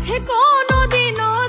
কাছে কোনো দিনও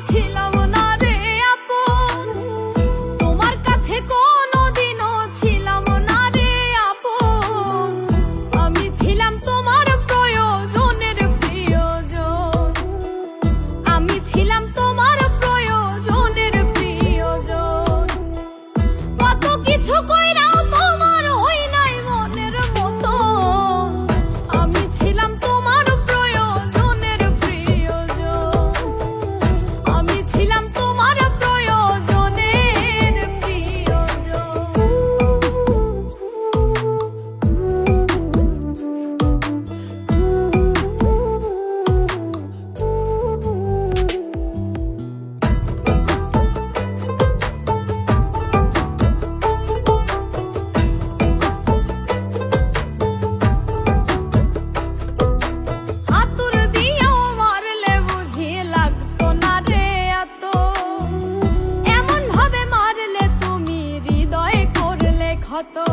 মতো।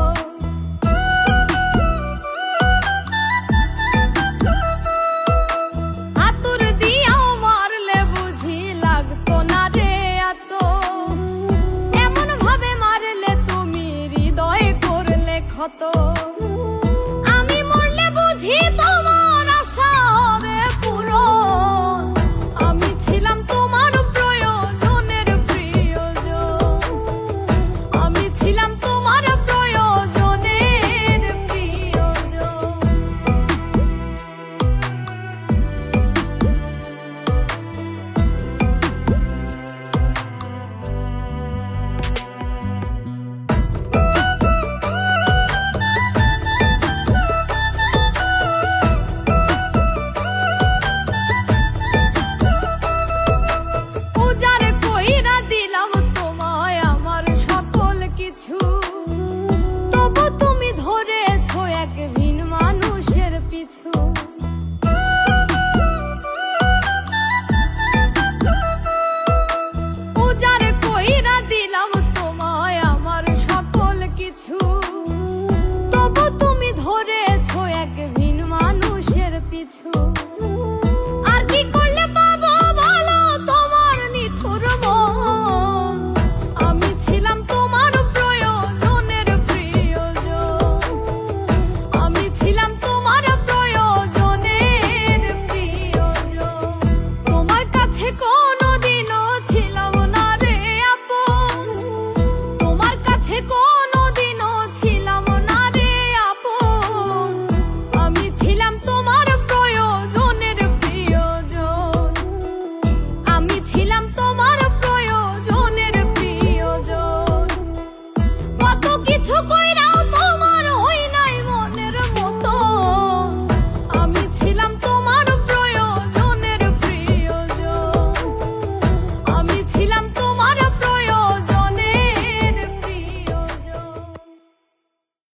হাতুর দিয়াও মারলে বুঝি লাগতো না রে এত। এমন ভাবে মারলে তুমি হৃদয়ে করলে ক্ষত। কিছু। আর কি করলে পাবো বলো তোমার নিঠুর মন? আমি ছিলাম তোমার প্রয়োজনের প্রিয়জন। আমি ছিলাম তোমার প্রয়োজনের প্রিয়জন। তোমার কাছে কোন